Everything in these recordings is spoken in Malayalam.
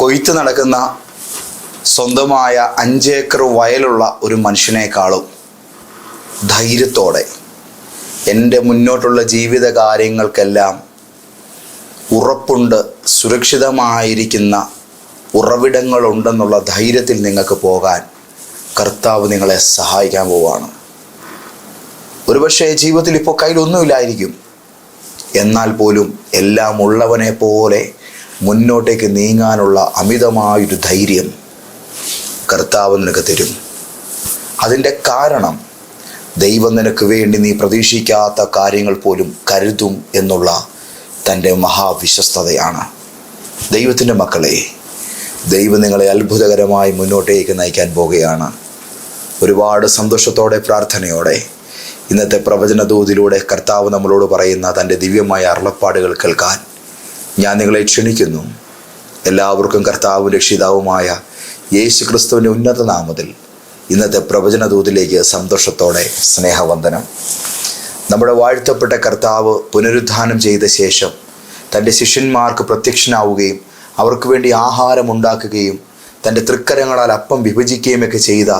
കൊയ്ത്ത് നടക്കുന്ന സ്വന്തമായ അഞ്ചേക്കർ വയലുള്ള ഒരു മനുഷ്യനേക്കാളും ധൈര്യത്തോടെ എന്റെ മുന്നോട്ടുള്ള ജീവിത കാര്യങ്ങൾക്കെല്ലാം ഉറപ്പുണ്ട് സുരക്ഷിതമായിരിക്കുന്ന ഉറവിടങ്ങളുണ്ടെന്നുള്ള ധൈര്യത്തിൽ നിങ്ങൾക്ക് പോകാൻ കർത്താവ് നിങ്ങളെ സഹായിക്കാൻ പോവാണ്. ഒരുപക്ഷെ ജീവിതത്തിൽ ഇപ്പോൾ കയ്യിലൊന്നുമില്ലായിരിക്കും. എന്നാൽ പോലും എല്ലാം ഉള്ളവനെ പോലെ മുന്നോട്ടേക്ക് നീങ്ങാനുള്ള അമിതമായൊരു ധൈര്യം കർത്താവ് നിനക്ക് തരും. അതിന്റെ കാരണം ദൈവം നിനക്ക് വേണ്ടി നീ പ്രതീക്ഷിക്കാത്ത കാര്യങ്ങൾ പോലും കരുതും എന്നുള്ള തന്റെ മഹാവിശ്വസ്തതയാണ്. ദൈവത്തിന്റെ മക്കളെ ദൈവം നിങ്ങളെ അത്ഭുതകരമായി മുന്നോട്ടേക്ക് നയിക്കാൻ പോകുകയാണ് ഒരുപാട് സന്തോഷത്തോടെ പ്രാർത്ഥനയോടെ ഇന്നത്തെ പ്രവചന ദൂതിലൂടെ കർത്താവ് നമ്മളോട് പറയുന്ന തന്റെ ദിവ്യമായ അരുളപ്പാടുകൾ കേൾക്കാൻ ഞാൻ നിങ്ങളെ ക്ഷണിക്കുന്നു. എല്ലാവർക്കും കർത്താവും രക്ഷിതാവുമായ യേശു ക്രിസ്തുവിന്റെ ഉന്നത നാമത്തിൽ ഇന്നത്തെ പ്രവചന ദൂതിലേക്ക് സന്തോഷത്തോടെ സ്നേഹവന്ദനം. നമ്മുടെ വാഴ്ത്തപ്പെട്ട കർത്താവ് പുനരുദ്ധാനം ചെയ്ത ശേഷം തന്റെ ശിഷ്യന്മാർക്ക് പ്രത്യക്ഷനാവുകയും അവർക്ക് വേണ്ടി ആഹാരം ഉണ്ടാക്കുകയും തന്റെ തൃക്കരങ്ങളാൽ അപ്പം വിഭജിക്കുകയും ഒക്കെ ചെയ്ത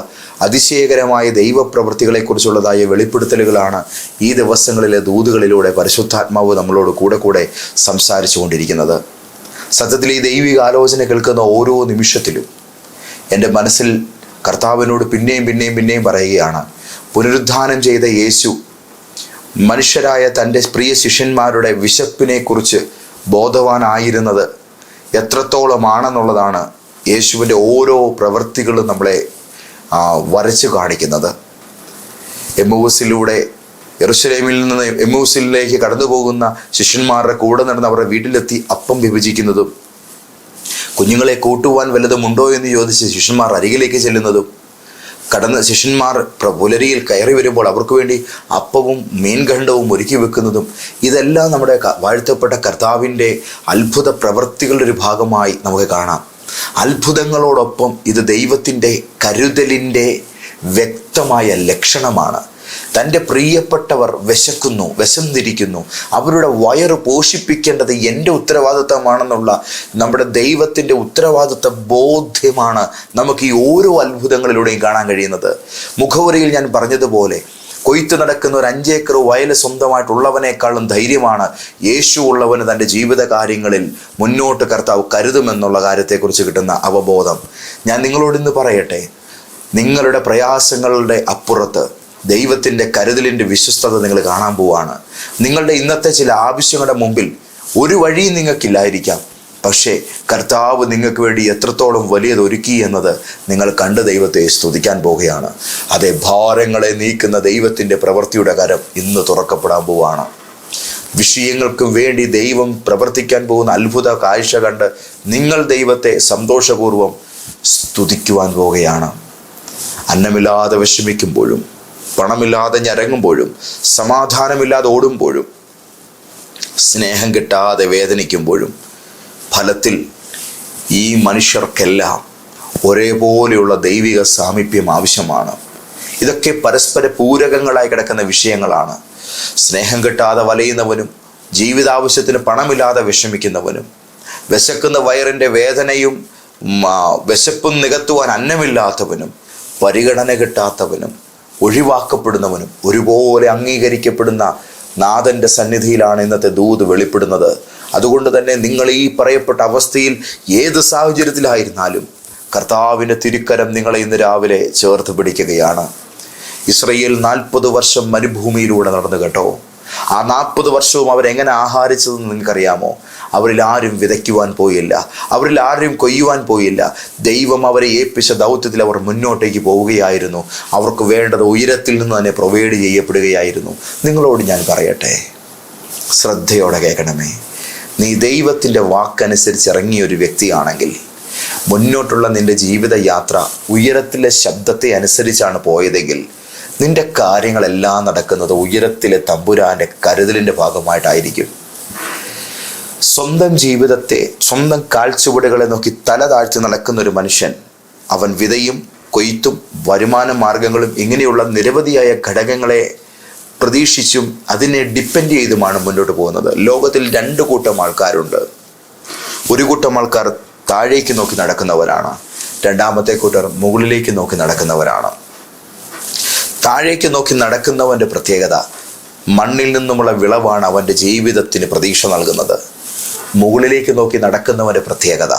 അതിശയകരമായ ദൈവപ്രവൃത്തികളെക്കുറിച്ചുള്ളതായ വെളിപ്പെടുത്തലുകളാണ് ഈ ദിവസങ്ങളിലെ ദൂതുകളിലൂടെ പരിശുദ്ധാത്മാവ് നമ്മളോട് കൂടെ കൂടെ സംസാരിച്ചു കൊണ്ടിരിക്കുന്നത് സത്യത്തിൽ ഈ ദൈവിക ആലോചന കേൾക്കുന്ന ഓരോ നിമിഷത്തിലും എന്റെ മനസ്സിൽ കർത്താവിനോട് പിന്നെയും പിന്നെയും പിന്നെയും പറയുകയാണ് പുനരുദ്ധാനം ചെയ്ത യേശു മനുഷ്യരായ തന്റെ പ്രിയ ശിഷ്യന്മാരുടെ വിശപ്പിനെക്കുറിച്ച് ബോധവാനായിരുന്നത് എത്രത്തോളമാണെന്നുള്ളതാണ് യേശുവിന്റെ ഓരോ പ്രവൃത്തികളും നമ്മളെ വരച്ചു കാണിക്കുന്നത്. എമ്മൂസിലൂടെ എറുസലേമിൽ നിന്ന് എമ്മൂസിലേക്ക് കടന്നു പോകുന്ന ശിഷ്യന്മാരുടെ കൂടെ നടന്ന് അവരുടെ വീട്ടിലെത്തി അപ്പം വിഭജിക്കുന്നതും കുഞ്ഞുങ്ങളെ കൂട്ടുവാൻ വല്ലതുമുണ്ടോ എന്ന് ചോദിച്ച് ശിഷ്യന്മാർ അരികിലേക്ക് ചെല്ലുന്നതും കടന്ന് ശിഷ്യന്മാർ പുലരിയിൽ കയറി വരുമ്പോൾ അവർക്ക് വേണ്ടി അപ്പവും മീൻഖണ്ഡവും ഒരുക്കി വെക്കുന്നതും ഇതെല്ലാം നമ്മുടെ വാഴ്ത്തപ്പെട്ട കർത്താവിന്റെ അത്ഭുത പ്രവൃത്തികളുടെ ഒരു ഭാഗമായി നമുക്ക് കാണാം. അത്ഭുതങ്ങളോടൊപ്പം ഇത് ദൈവത്തിന്റെ കരുതലിന്റെ വ്യക്തമായ ലക്ഷണമാണ്. തന്റെ പ്രിയപ്പെട്ടവർ വിശക്കുന്നു വിശന്നിരിക്കുന്നു. അവരുടെ വയറ് പോഷിപ്പിക്കേണ്ടത് എന്റെ ഉത്തരവാദിത്തമാണെന്നുള്ള നമ്മുടെ ദൈവത്തിന്റെ ഉത്തരവാദിത്ത ബോധ്യമാണ് നമുക്ക് ഈ ഓരോ അത്ഭുതങ്ങളിലൂടെയും കാണാൻ കഴിയുന്നത്. മുഖവരിയിൽ ഞാൻ പറഞ്ഞതുപോലെ കൊയ്ത്ത് നടക്കുന്ന ഒരു അഞ്ചേക്കർ വയൽ സ്വന്തമായിട്ടുള്ളവനേക്കാളും ധൈര്യമാണ് യേശു ഉള്ളവന് തന്റെ ജീവിത കാര്യങ്ങളിൽ മുന്നോട്ട് കർത്താവ് കരുതുമെന്നുള്ള കാര്യത്തെക്കുറിച്ച് കിട്ടുന്ന അവബോധം. ഞാൻ നിങ്ങളോട് ഇന്ന് പറയട്ടെ നിങ്ങളുടെ പ്രയാസങ്ങളുടെ അപ്പുറത്ത് ദൈവത്തിന്റെ കരുതലിന്റെ വിശ്വസ്തത നിങ്ങൾ കാണാൻ പോവാണ്. നിങ്ങളുടെ ഇന്നത്തെ ചില ആവശ്യങ്ങളുടെ മുമ്പിൽ ഒരു വഴിയും നിങ്ങൾക്കില്ലായിരിക്കാം. പക്ഷേ കർത്താവ് നിങ്ങൾക്ക് വേണ്ടി എത്രത്തോളം വലിയത് ഒരുക്കി എന്നത് നിങ്ങൾ കണ്ട് ദൈവത്തെ സ്തുതിക്കാൻ പോവുകയാണ്. അതെ ഭാരങ്ങളെ നീക്കുന്ന ദൈവത്തിന്റെ പ്രവൃത്തിയുടെ കരം ഇന്ന് തുറക്കപ്പെടാൻ പോവുകയാണ്. വിഷയങ്ങൾക്കും വേണ്ടി ദൈവം പ്രവർത്തിക്കാൻ പോകുന്ന അത്ഭുത കാഴ്ച കണ്ട് നിങ്ങൾ ദൈവത്തെ സന്തോഷപൂർവം സ്തുതിക്കുവാൻ പോവുകയാണ്. അന്നമില്ലാതെ വിഷമിക്കുമ്പോഴും പണമില്ലാതെ ഞരങ്ങുമ്പോഴും സമാധാനമില്ലാതെ ഓടുമ്പോഴും സ്നേഹം കിട്ടാതെ വേദനിക്കുമ്പോഴും ഫലത്തിൽ ഈ മനുഷ്യർക്കെല്ലാം ഒരേപോലെയുള്ള ദൈവിക സാമീപ്യം ആവശ്യമാണ്. ഇതൊക്കെ പരസ്പര പൂരകങ്ങളായി കിടക്കുന്ന വിഷയങ്ങളാണ്. സ്നേഹം കിട്ടാതെ വലയുന്നവനും ജീവിതാവശ്യത്തിന് പണമില്ലാതെ വിഷമിക്കുന്നവനും വിശക്കുന്ന വയറിന്റെ വേദനയും വിശപ്പും നികത്തുവാൻ അന്നമില്ലാത്തവനും പരിഗണന കിട്ടാത്തവനും ഒഴിവാക്കപ്പെടുന്നവനും ഒരുപോലെ അംഗീകരിക്കപ്പെടുന്ന നാഥന്റെ സന്നിധിയിലാണ് ഇന്നത്തെ ദൂത് വെളിപ്പെടുന്നത്. അതുകൊണ്ട് തന്നെ നിങ്ങൾ ഈ പറയപ്പെട്ട അവസ്ഥയിൽ ഏത് സാഹചര്യത്തിലായിരുന്നാലും കർത്താവിന്റെ തിരുക്കരം നിങ്ങളെ ഇന്ന് രാവിലെ ചേർത്ത് പിടിക്കുകയാണ്. ഇസ്രയേൽ നാൽപ്പത് വർഷം മരുഭൂമിയിലൂടെ നടന്നു കേട്ടോ. ആ നാൽപ്പത് വർഷവും അവരെങ്ങനെ ആഹാരിച്ചതെന്ന് നിങ്ങൾക്കറിയാമോ? അവരിൽ ആരും വിതയ്ക്കുവാൻ പോയില്ല. അവരിൽ ആരും കൊയ്യുവാൻ പോയില്ല. ദൈവം അവരെ ഏൽപ്പിച്ച ദൗത്യത്തിൽ അവർ മുന്നോട്ടേക്ക് പോവുകയായിരുന്നു. അവർക്ക് വേണ്ടത് ഉയരത്തിൽ നിന്ന് തന്നെ പ്രൊവൈഡ് ചെയ്യപ്പെടുകയായിരുന്നു. നിങ്ങളോട് ഞാൻ പറയട്ടെ. ശ്രദ്ധയോടെ കേൾക്കണമേ. നീ ദൈവത്തിന്റെ വാക്കനുസരിച്ച് ഇറങ്ങിയ ഒരു വ്യക്തിയാണെങ്കിൽ മുന്നോട്ടുള്ള നിന്റെ ജീവിതയാത്ര ഉയരത്തിലെ ശബ്ദത്തെ അനുസരിച്ചാണ് പോയതെങ്കിൽ നിന്റെ കാര്യങ്ങളെല്ലാം നടക്കുന്നത് ഉയരത്തിലെ തമ്പുരാന്റെ കരുതലിന്റെ ഭാഗമായിട്ടായിരിക്കും. സ്വന്തം ജീവിതത്തെ സ്വന്തം കാഴ്ചപ്പാടുകളെ നോക്കി തല താഴ്ത്തി നടക്കുന്ന ഒരു മനുഷ്യൻ അവൻ വിതയും കൊയ്ത്തും വരുമാന മാർഗങ്ങളും ഇങ്ങനെയുള്ള നിരവധിയായ ഘടകങ്ങളെ പ്രതീക്ഷിച്ചും അതിനെ ഡിപ്പെൻഡ് ചെയ്തുമാണ് മുന്നോട്ട് പോകുന്നത്. ലോകത്തിൽ രണ്ട് കൂട്ടം ആൾക്കാരുണ്ട്. ഒരു കൂട്ടം ആൾക്കാർ താഴേക്ക് നോക്കി നടക്കുന്നവരാണ്. രണ്ടാമത്തെ കൂട്ടർ മുകളിലേക്ക് നോക്കി നടക്കുന്നവരാണ്. താഴേക്ക് നോക്കി നടക്കുന്നവന്റെ പ്രത്യേകത മണ്ണിൽ നിന്നുമുള്ള വിളവാണ് അവന്റെ ജീവിതത്തിന് പ്രതീക്ഷ നൽകുന്നത്. മുകളിലേക്ക് നോക്കി നടക്കുന്നവന്റെ പ്രത്യേകത.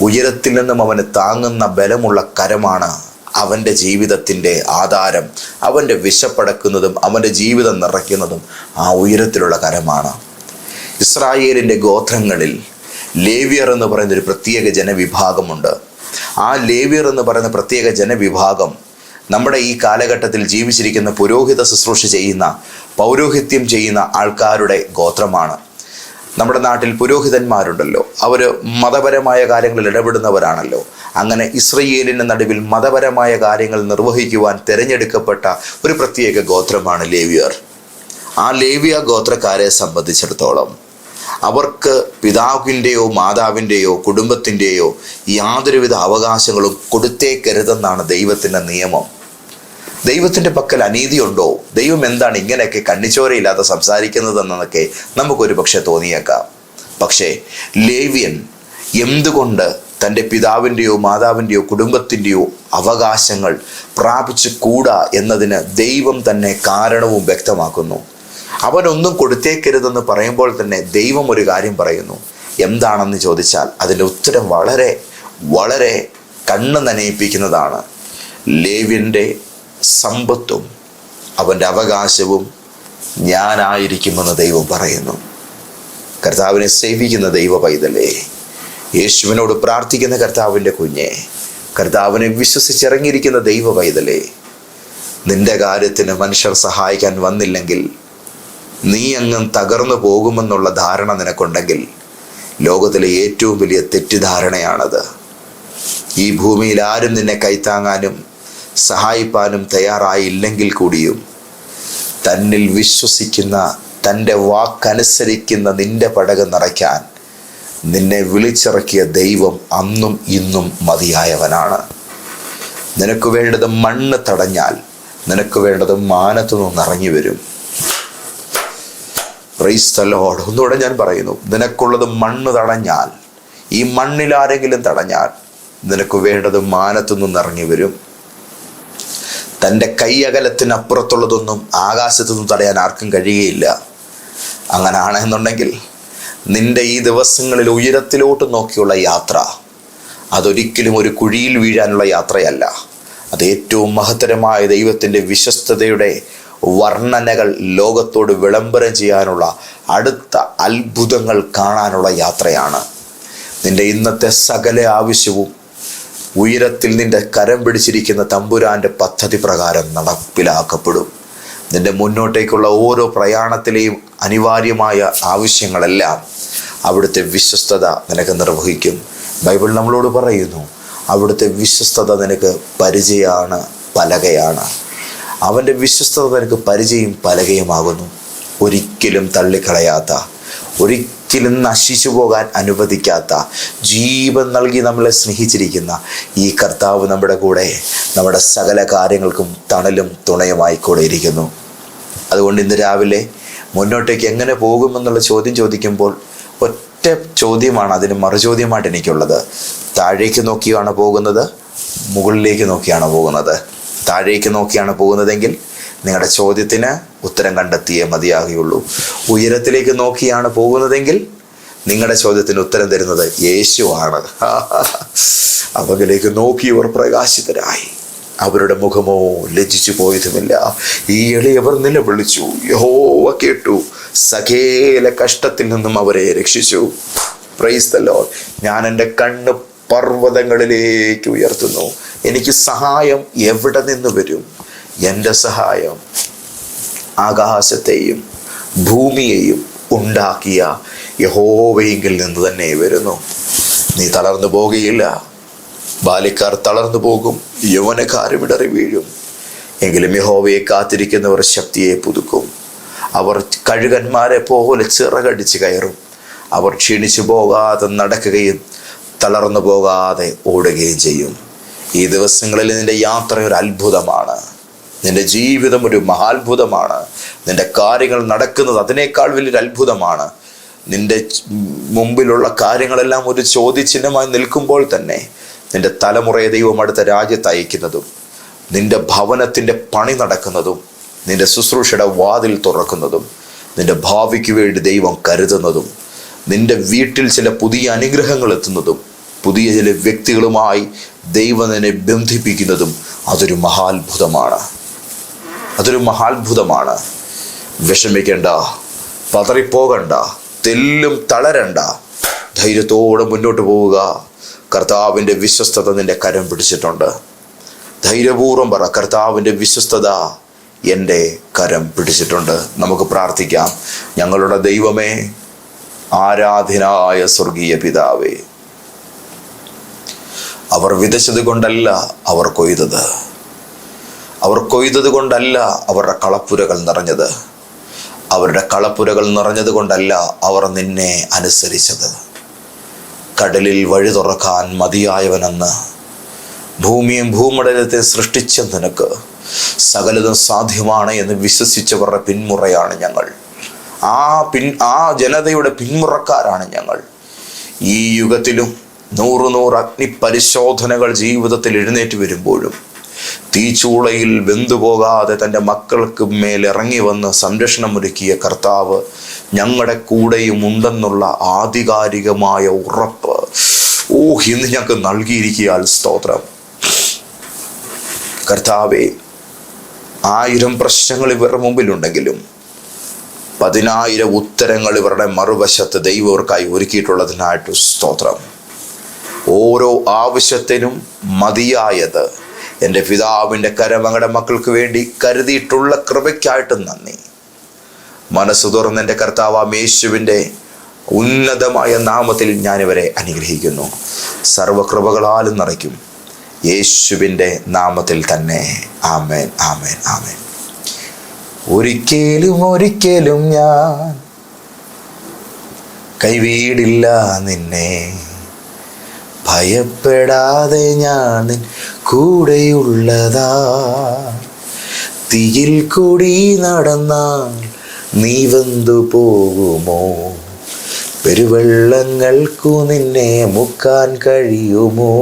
ഉയരത്തിൽ നിന്നും അവന് താങ്ങുന്ന ബലമുള്ള കരമാണ് അവന്റെ ജീവിതത്തിന്റെ ആധാരം. അവന്റെ വിശപ്പടക്കുന്നതും അവന്റെ ജീവിതം നിറയ്ക്കുന്നതും ആ ഉയരത്തിലുള്ള കരമാണ്. ഇസ്രായേലിന്റെ ഗോത്രങ്ങളിൽ ലേവിയർ എന്ന് പറയുന്ന ഒരു പ്രത്യേക ജനവിഭാഗമുണ്ട്. ആ ലേവിയർ എന്ന് പറയുന്ന പ്രത്യേക ജനവിഭാഗം നമ്മുടെ ഈ കാലഘട്ടത്തിൽ ജീവിച്ചിരിക്കുന്ന പുരോഹിത ശുശ്രൂഷ ചെയ്യുന്ന പൗരോഹിത്യം ചെയ്യുന്ന ആൾക്കാരുടെ ഗോത്രമാണ്. നമ്മുടെ നാട്ടിൽ പുരോഹിതന്മാരുണ്ടല്ലോ. അവർ മതപരമായ കാര്യങ്ങളിൽ ഇടപെടുന്നവരാണല്ലോ. അങ്ങനെ ഇസ്രയേലിന്റെ നടുവിൽ മതപരമായ കാര്യങ്ങൾ നിർവഹിക്കുവാൻ തിരഞ്ഞെടുക്കപ്പെട്ട ഒരു പ്രത്യേക ഗോത്രമാണ് ലേവിയർ. ആ ലേവിയ ഗോത്രക്കാരെ സംബന്ധിച്ചിടത്തോളം അവർക്ക് പിതാവിന്റെയോ മാതാവിന്റെയോ കുടുംബത്തിന്റെയോ യാതൊരുവിധ അവകാശങ്ങളും കൊടുത്തേക്കരുതെന്നാണ് ദൈവത്തിന്റെ നിയമം. ദൈവത്തിന്റെ പക്കൽ അനീതിയുണ്ടോ? ദൈവം എന്താണ് ഇങ്ങനെയൊക്കെ കണ്ണിച്ചോരയില്ലാതെ സംസാരിക്കുന്നതെന്നൊക്കെ നമുക്കൊരു പക്ഷെ തോന്നിയേക്കാം. പക്ഷേ ലേവ്യൻ എന്തുകൊണ്ട് തന്റെ പിതാവിന്റെയോ മാതാവിന്റെയോ കുടുംബത്തിന്റെയോ അവകാശങ്ങൾ പ്രാപിച്ചു കൂടാ എന്നതിന് ദൈവം തന്നെ കാരണവും വ്യക്തമാക്കുന്നു. അവനൊന്നും കൊടുത്തേക്കരുതെന്ന് പറയുമ്പോൾ തന്നെ ദൈവം ഒരു കാര്യം പറയുന്നു. എന്താണെന്ന് ചോദിച്ചാൽ അതിന്റെ ഉത്തരം വളരെ വളരെ കണ്ണ് നനയിപ്പിക്കുന്നതാണ്. ലേവ്യന്റെ സമ്പത്തും അവന്റെ അവകാശവും ഞാനായിരിക്കുമെന്ന് ദൈവം പറയുന്നു. കർത്താവിനെ സേവിക്കുന്ന ദൈവ പൈതലേ യേശുവിനോട് പ്രാർത്ഥിക്കുന്ന കർത്താവിന്റെ കുഞ്ഞെ കർത്താവിനെ വിശ്വസിച്ചിറങ്ങിയിരിക്കുന്ന ദൈവ പൈതലേ നിന്റെ കാര്യത്തിന് മനുഷ്യർ സഹായിക്കാൻ വന്നില്ലെങ്കിൽ നീ അങ്ങ് തകർന്നു പോകുമെന്നുള്ള ധാരണ നിനക്കുണ്ടെങ്കിൽ ലോകത്തിലെ ഏറ്റവും വലിയ തെറ്റിദ്ധാരണയാണത്. ഈ ഭൂമിയിൽ ആരും നിന്നെ കൈത്താങ്ങാനും സഹായിപ്പാനും തയ്യാറായില്ലെങ്കിൽ കൂടിയും തന്നിൽ വിശ്വസിക്കുന്ന തന്റെ വാക്കനുസരിക്കുന്ന നിന്റെ പടക് നിറയ്ക്കാൻ നിന്നെ വിളിച്ചിറക്കിയ ദൈവം അന്നും ഇന്നും മതിയായവനാണ്. നിനക്ക് വേണ്ടത് മണ്ണ് തടഞ്ഞാൽ നിനക്ക് വേണ്ടത് മാനത്തു നിന്നിറങ്ങി വരും. ക്രൈസ്തലോട് ഒന്നുകൂടെ ഞാൻ പറയുന്നു നിനക്കുള്ളത് മണ്ണ് തടഞ്ഞാൽ ഈ മണ്ണിൽ ആരെങ്കിലും തടഞ്ഞാൽ നിനക്ക് വേണ്ടത് മാനത്തു നിന്നിറങ്ങി വരും. തന്റെ കൈയകലത്തിനപ്പുറത്തുള്ളതൊന്നും ആകാശത്തു നിന്ന് തടയാൻ ആർക്കും കഴിയുകയില്ല. അങ്ങനാണെന്നുണ്ടെങ്കിൽ നിന്റെ ഈ ദിവസങ്ങളിൽ ഉയരത്തിലോട്ട് നോക്കിയുള്ള യാത്ര അതൊരിക്കലും ഒരു കുഴിയിൽ വീഴാനുള്ള യാത്രയല്ല. അത് ഏറ്റവും മഹത്തരമായ ദൈവത്തിന്റെ വിശ്വസ്തതയുടെ വർണനകൾ ലോകത്തോട് വിളംബരം ചെയ്യാനുള്ള അടുത്ത അത്ഭുതങ്ങൾ കാണാനുള്ള യാത്രയാണ്. നിന്റെ ഇന്നത്തെ സകല ആവശ്യവും ഉയരത്തിൽ നിന്റെ കരം പിടിച്ചിരിക്കുന്ന തമ്പുരാന്റെ പദ്ധതി പ്രകാരം നടപ്പിലാക്കപ്പെടും. നിന്റെ മുന്നോട്ടേക്കുള്ള ഓരോ പ്രയാണത്തിലെയും അനിവാര്യമായ ആവശ്യങ്ങളെല്ലാം അവിടുത്തെ വിശ്വസ്തത നിനക്ക് നിർവഹിക്കും. ബൈബിൾ നമ്മളോട് പറയുന്നു അവിടുത്തെ വിശ്വസ്തത നിനക്ക് പരിചയമാണ് പലകയാണ്. അവന്റെ വിശ്വസ്തത നിനക്ക് പരിചയം പലകയുമാകുന്നു. ഒരിക്കലും തള്ളിക്കളയാത്ത ഒരിക്കലും നശിച്ചു പോകാൻ അനുവദിക്കാത്ത ജീവൻ നൽകി നമ്മളെ സ്നേഹിച്ചിരിക്കുന്ന ഈ കർത്താവ് നമ്മുടെ കൂടെ നമ്മുടെ സകല കാര്യങ്ങൾക്കും തണലും തുണയുമായി കൂടെ ഇരിക്കുന്നു. അതുകൊണ്ട് ഇന്ന് രാവിലെ മുന്നോട്ടേക്ക് എങ്ങനെ പോകുമെന്നുള്ള ചോദ്യം ചോദിക്കുമ്പോൾ ഒറ്റ ചോദ്യമാണ് അതിന് മറുചോദ്യമായിട്ട് എനിക്കുള്ളത്. താഴേക്ക് നോക്കിയാണ് പോകുന്നത് മുകളിലേക്ക് നോക്കിയാണ് പോകുന്നത്. താഴേക്ക് നോക്കിയാണ് പോകുന്നതെങ്കിൽ നിങ്ങളുടെ ചോദ്യത്തിന് ഉത്തരം കണ്ടെത്തിയേ മതിയാകുകയുള്ളൂ. ഉയരത്തിലേക്ക് നോക്കിയാണ് പോകുന്നതെങ്കിൽ നിങ്ങളുടെ ചോദ്യത്തിന് ഉത്തരം തരുന്നത് യേശുവാണ്. അവകിലേക്ക് നോക്കിയവർ പ്രകാശിതരായി. അവരുടെ മുഖമോ ലജ്ജിച്ചു പോയതുമില്ല. ഈ എളിയവർ നിലവിളിച്ചു യഹോവ കേട്ടു. സകേല കഷ്ടത്തിൽ നിന്നും അവരെ രക്ഷിച്ചു. പ്രൈസ് പ്രൈസ്തല്ലോ ഞാൻ എന്റെ കണ്ണ് പർവതങ്ങളിലേക്ക് ഉയർത്തുന്നു. എനിക്ക് സഹായം എവിടെ നിന്ന് വരും? എന്റെ സഹായം ആകാശത്തെയും ഭൂമിയെയും ഉണ്ടാക്കിയ യഹോവയെങ്കിൽ നിന്ന് തന്നെ വരുന്നു. നീ തളർന്നു പോകുകയില്ല. ബാല്യക്കാർ തളർന്നു പോകും. യൗവനക്കാരും ഇടറി വീഴും. എങ്കിലും യഹോവയെ കാത്തിരിക്കുന്നവർ ശക്തിയെ പുതുക്കും. അവർ കഴുകന്മാരെ പോലെ ചിറകടിച്ച് കയറും. അവർ ക്ഷീണിച്ചു പോകാതെ നടക്കുകയും തളർന്നു പോകാതെ ഓടുകയും ചെയ്യും. ഈ ദിവസങ്ങളിൽ നിന്റെ യാത്ര ഒരു അത്ഭുതമാണ്. നിന്റെ ജീവിതം ഒരു മഹാത്ഭുതമാണ്. നിന്റെ കാര്യങ്ങൾ നടക്കുന്നത് അതിനേക്കാൾ വലിയൊരു അത്ഭുതമാണ്. നിന്റെ മുമ്പിലുള്ള കാര്യങ്ങളെല്ലാം ഒരു ചോദ്യചിഹ്നമായി നിൽക്കുമ്പോൾ തന്നെ നിന്റെ തലമുറയെ ദൈവം അടുത്ത രാജ്യത്ത് അയക്കുന്നതും നിന്റെ ഭവനത്തിന്റെ പണി നടക്കുന്നതും നിന്റെ ശുശ്രൂഷയുടെ വാതിൽ തുറക്കുന്നതും നിന്റെ ഭാവിക്ക് വേണ്ടി ദൈവം കരുതുന്നതും നിന്റെ വീട്ടിൽ ചില പുതിയ അനുഗ്രഹങ്ങൾ എത്തുന്നതും പുതിയ ചില വ്യക്തികളുമായി ദൈവം നിന്നെ ബന്ധിപ്പിക്കുന്നതും അതൊരു മഹാത്ഭുതമാണ്. അതൊരു മഹാത്ഭുതമാണ്. വിഷമിക്കേണ്ട പതറിപ്പോകണ്ട തെല്ലും തളരണ്ട. ധൈര്യത്തോടെ മുന്നോട്ട് പോവുക. കർത്താവിന്റെ വിശ്വസ്തത നിന്റെ കരം പിടിച്ചിട്ടുണ്ട്. ധൈര്യപൂർവം പറ കർത്താവിന്റെ വിശ്വസ്തത എന്റെ കരം പിടിച്ചിട്ടുണ്ട്. നമുക്ക് പ്രാർത്ഥിക്കാം. ഞങ്ങളുടെ ദൈവമേ ആരാധനായ സ്വർഗീയ പിതാവേ അവർ വിതച്ചത് കൊണ്ടല്ല അവർ കൊയ്തത്. അവർ കൊയ്തത് കൊണ്ടല്ല അവരുടെ കളപ്പുരകൾ നിറഞ്ഞത്. അവരുടെ കളപ്പുരകൾ നിറഞ്ഞത് കൊണ്ടല്ല അവർ നിന്നെ അനുസരിച്ചത്. കടലിൽ വഴി തുറക്കാൻ മതിയായവനെന്ന് ഭൂമിയും ഭൂമടലത്തെ സൃഷ്ടിച്ച നിനക്ക്. സകലതും സാധ്യമാണ് എന്ന് വിശ്വസിച്ചവരുടെ പിന്മുറയാണ് ഞങ്ങൾ. ആ പിൻ ആ ജനതയുടെ പിന്മുറക്കാരാണ് ഞങ്ങൾ. ഈ യുഗത്തിലും നൂറ് അഗ്നി പരിശോധനകൾ ജീവിതത്തിൽ എഴുന്നേറ്റ് വരുമ്പോഴും തീച്ചൂളയിൽ വെന്തുപോകാതെ തന്റെ മക്കൾക്ക് മേൽ ഇറങ്ങി വന്ന് സംരക്ഷണമൊരുക്കിയ കർത്താവ് ഞങ്ങളുടെ കൂടെയും ഉണ്ടെന്നുള്ള ആധികാരികമായ ഉറപ്പ്. ഓ ഇന്ന് ഞങ്ങൾക്ക് നൽകിയിരിക്കിയാൽ സ്തോത്രം. കർത്താവെ ആയിരം പ്രശ്നങ്ങൾ ഇവരുടെ മുമ്പിലുണ്ടെങ്കിലും പതിനായിരം ഉത്തരങ്ങൾ ഇവരുടെ മറുവശത്ത് ദൈവവർക്കായി ഒരുക്കിയിട്ടുള്ളതിനായിട്ട് സ്തോത്രം. ഓരോ ആവശ്യത്തിനും മതിയായത് എന്റെ പിതാവിന്റെ കരമങ്ങളുടെ മക്കൾക്ക് വേണ്ടി കരുതിയിട്ടുള്ള കൃപയ്ക്കായിട്ട് നന്ദി. മനസ്സ് തുറന്ന് എന്റെ കർത്താവ് യേശുവിന്റെ ഉന്നതമായ നാമത്തിൽ ഞാനിവരെ അനുഗ്രഹിക്കുന്നു. സർവകൃപകളാലും നിറയ്ക്കും. യേശുവിന്റെ നാമത്തിൽ തന്നെ. ആമേൻ ആമേൻ ആമേൻ. ഒരിക്കലും ഒരിക്കലും ഞാൻ കൈവീടില്ല നിന്നെ. ഭയപ്പെടാതെ ഞാൻ കൂടെയുള്ളതാ. തീയിൽ കൂടി നടന്നാൽ നീ വന്നു പോകുമോ? പെരുവെള്ളങ്ങൾക്കു നിന്നെ മുക്കാൻ കഴിയുമോ?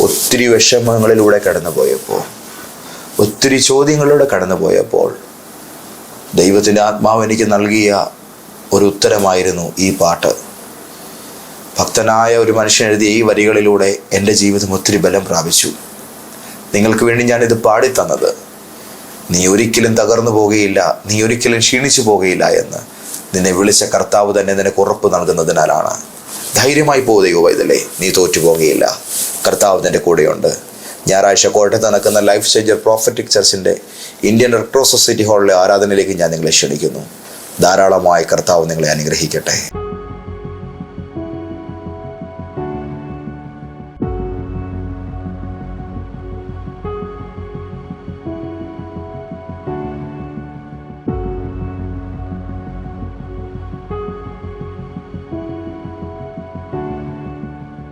ഒത്തിരി വിഷമങ്ങളിലൂടെ കടന്നു പോയപ്പോൾ ഒത്തിരി ചോദ്യങ്ങളിലൂടെ കടന്നു പോയപ്പോൾ ദൈവത്തിന്റെ ആത്മാവ് എനിക്ക് നൽകിയ ഒരു ഉത്തരമായിരുന്നു ഈ പാട്ട്. ഭക്തനായ ഒരു മനുഷ്യൻ എഴുതിയ ഈ വരികളിലൂടെ എന്റെ ജീവിതം ഒത്തിരി ബലം പ്രാപിച്ചു. നിങ്ങൾക്ക് വേണ്ടി ഞാനിത് പാടിത്തന്നത്. നീ ഒരിക്കലും തകർന്നു പോകുകയില്ല നീ ഒരിക്കലും ക്ഷീണിച്ചു പോകുകയില്ല എന്ന്. നിന്നെ വിളിച്ച കർത്താവ് തന്നെ നിനക്ക് ഉറപ്പ് നൽകുന്നതിനാലാണ്. ധൈര്യമായി പോ ദൈവവൈതലേ നീ തോറ്റു പോകുകയില്ല. കർത്താവ് നിന്റെ കൂടെയുണ്ട്. ഞായറാഴ്ച കോട്ടയത്ത് നടക്കുന്ന ലൈഫ് ചേഞ്ചർ പ്രോഫറ്റിക് ചർച്ചിന്റെ ഇന്ത്യൻ റെഡ് സൊസൈറ്റി ഹാളിലെ ആരാധനയിലേക്ക് ഞാൻ നിങ്ങളെ ക്ഷണിക്കുന്നു. ധാരാളമായി കർത്താവ് നിങ്ങളെ അനുഗ്രഹിക്കട്ടെ.